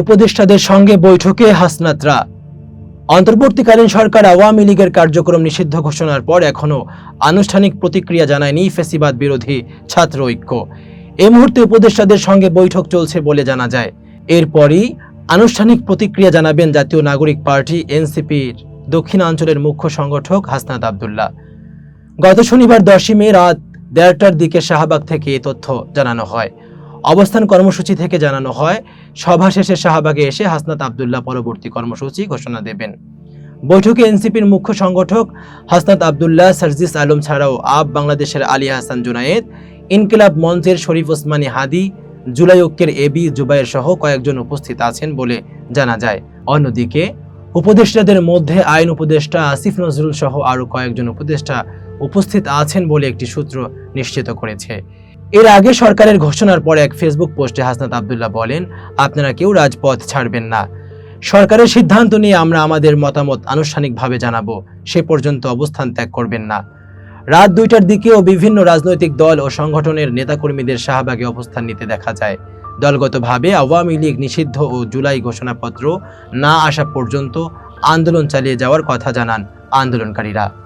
উপদেষ্টাদের সঙ্গে বৈঠকে হাসনাতরা। অন্তর্বর্তীকালীন সরকার আওয়ামী লীগের কার্যক্রম নিষিদ্ধ ঘোষণার পর এখনও আনুষ্ঠানিক প্রতিক্রিয়া জানায়নি ফেসিবাদ বিরোধী ছাত্র ঐক্য। এই মুহূর্তে উপদেষ্টাদের সঙ্গে বৈঠক চলছে বলে জানা যায়। এরপরই আনুষ্ঠানিক প্রতিক্রিয়া জানাবেন জাতীয় নাগরিক পার্টি এনসিপির দক্ষিণাঞ্চলের মুখ্য সংগঠক হাসনাত আবদুল্লাহ। গত শনিবার দশই মে রাত দেড়টার দিকে শাহবাগ থেকে এ তথ্য জানানো হয়। অবস্থান কর্মসূচি থেকে জানানো হয়, সভা শেষে শাহবাগে এসে হাসনাত আবদুল্লাহ পরবর্তী কর্মসূচি ঘোষণা দেবেন। বৈঠকে এনসিপির মুখ্য সংগঠক হাসনাত আবদুল্লাহ, সার্জিস আলম ছাড়াও আব বাংলাদেশের আলী হাসান জুনায়েদ, ইনকিলাব মঞ্চের শরীফ ওসমানী হাদি, জুলাই ঐক্যের এবি জুবাইর সহ কয়েকজন উপস্থিত আছেন বলে জানা যায়। অন্যদিকে, উপদেষ্টাদের মধ্যে আইন উপদেষ্টা আসিফ নজরুল সহ আরও কয়েকজন উপদেষ্টা উপস্থিত আছেন বলে একটি সূত্র নিশ্চিত করেছে। এর আগে সরকারের ঘোষণার পর এক ফেসবুক পোস্টে হাসনাত আবদুল্লাহ বলেন, আপনারা কেউ রাজপথ ছাড়বেন না। সরকারের সিদ্ধান্ত নিয়ে আমরা আমাদের মতামত আনুষ্ঠানিকভাবে জানাব। সে পর্যন্ত অবস্থান ত্যাগ করবেন না। রাত দুইটার দিকেও বিভিন্ন রাজনৈতিক দল ও সংগঠনের নেতাকর্মীদের শাহবাগে অবস্থান নিতে দেখা যায়। দলগতভাবে আওয়ামী লীগ নিষিদ্ধ ও জুলাই ঘোষণাপত্র না আসা পর্যন্ত আন্দোলন চালিয়ে যাওয়ার কথা জানান আন্দোলনকারীরা।